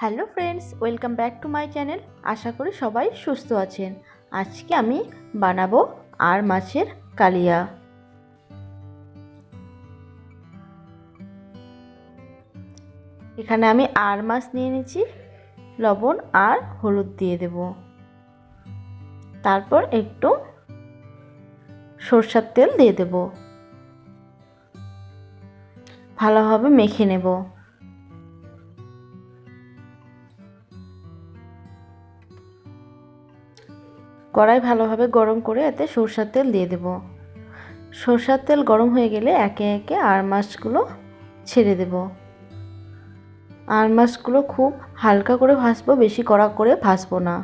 Hello friends, welcome back to my channel. আশা করি সবাই সুস্থ আছেন। আজকে আমি বানাবো আর মাছের কালিয়া। এখানে আমি আর মাছ নিয়ে নিচ্ছি, লবণ আর হলুদ দিয়ে দেব। তারপর একটু সরষার তেল দিয়ে দেব। ভালোভাবে মেখে নেব। কড়াই ভালোভাবে গরম করে এতে সরষার তেল দিয়ে দেব। সরষার তেল গরম হয়ে গেলে একে একে আর মাছগুলো ছেড়ে দেব। আর মাছগুলো খুব হালকা করে ভাজবো, বেশি কড়া করে ভাজবো না।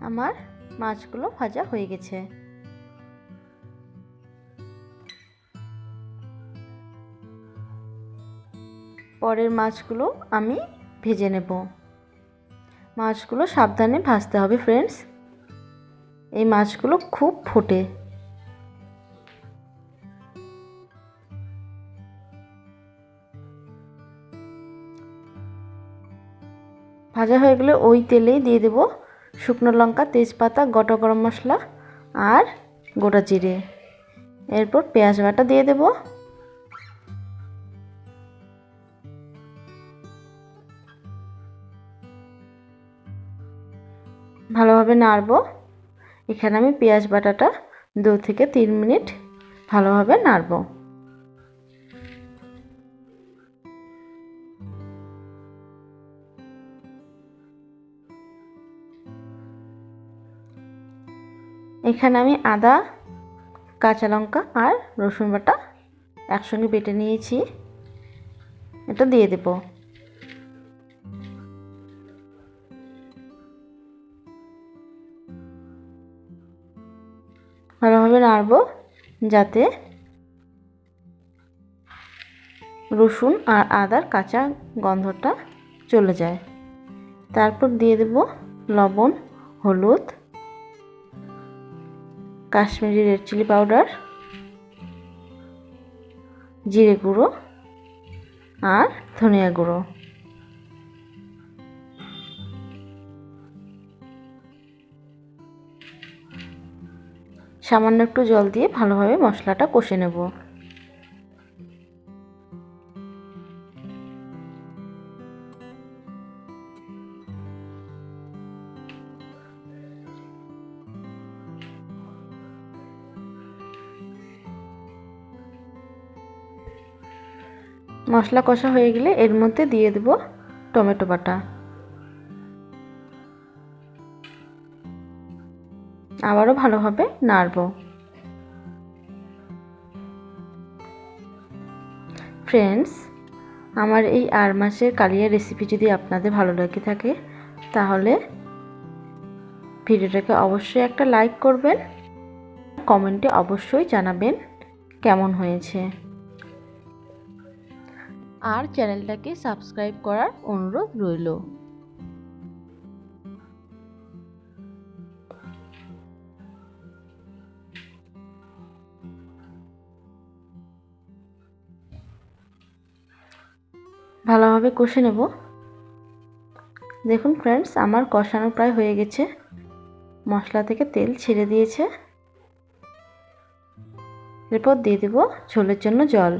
আমার মাছগুলো ভাজা হয়ে গেছে। পরের মাছগুলো আমি ভেজে নেব। মাছগুলো সাবধানে ভাজতে হবে ফ্রেন্ডস এই মাছগুলো খুব ফোটে। ভাজা হয়ে গেলে ওই তেলেই দিয়ে দেব শুকনো লঙ্কা, তেজপাতা, গোটা গরম মশলা আর গোটা জিরে। এরপর পেঁয়াজ বাটা দিয়ে দেবো। ভালোভাবে নাড়ব। এখানে আমি পেঁয়াজ বাটাটা দু থেকে তিন মিনিট ভালোভাবে নাড়ব। এখানে আমি আদা, কাঁচা লঙ্কা আর রসুন বাটা একসঙ্গে বেটে নিয়েছি। এটা দিয়ে দেবো। ভালোভাবে নাড়ব যাতে রসুন আর আদার কাঁচা গন্ধটা চলে যায়। তারপর দিয়ে দেব লবণ, হলুদ, কাশ্মীরি রেড চিলি পাউডার, জিরে গুঁড়ো আর ধনিয়া গুঁড়ো। সামান্য একটু জল দিয়ে ভালোভাবে মশলাটা কষে নেব। মশলা কষা হয়ে গেলে এর মধ্যে দিয়ে দেব টমেটো বাটা। আবারও ভালোভাবে নাড়ব। ফ্রেন্ডস আমার এই আর মাসের কালিয়া রেসিপি যদি আপনাদের ভালো লেগে থাকে, তাহলে ভিডিওটাকে অবশ্যই একটা লাইক করবেন, কমেন্টে অবশ্যই জানাবেন কেমন হয়েছে। আর চ্যানেলটাকে সাবস্ক্রাইব করার অনুরোধ রইল। ভালোভাবে কষে নেব। দেখুন ফ্রেন্ডস আমার কষানো প্রায় হয়ে গেছে। মশলা থেকে তেল ছেড়ে দিয়েছে। এরপর দিয়ে দেব ঝোলের জন্য জল।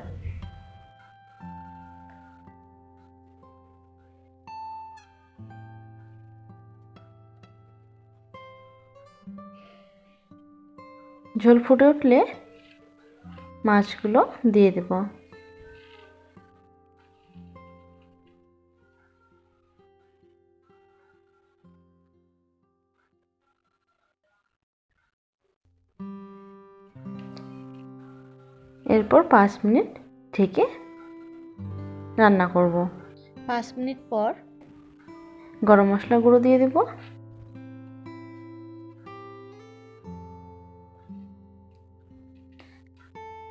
ঝোল ফুটে উঠলে মাছগুলো দিয়ে দেবো। এরপর পাঁচ মিনিট থেকে রান্না করব। পাঁচ মিনিট পর গরম মশলা গুঁড়ো দিয়ে দেব।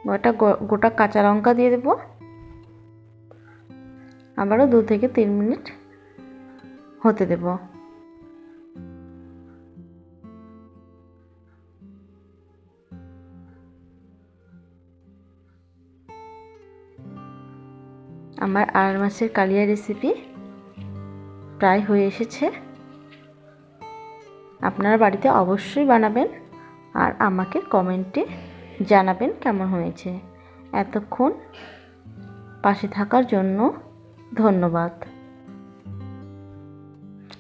গোটা গোটা কাঁচা লঙ্কা দিয়ে দেব। আবারও দু থেকে তিন মিনিট হতে দেব। আমার আড় মাছের কালিয়া রেসিপি প্রায় হয়ে এসেছে। আপনারা বাড়িতে অবশ্যই বানাবেন আর আমাকে কমেন্টে জানাবেন কেমন হয়েছে। এতক্ষণ পাশে থাকার জন্য ধন্যবাদ।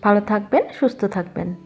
ভালো থাকবেন, সুস্থ থাকবেন।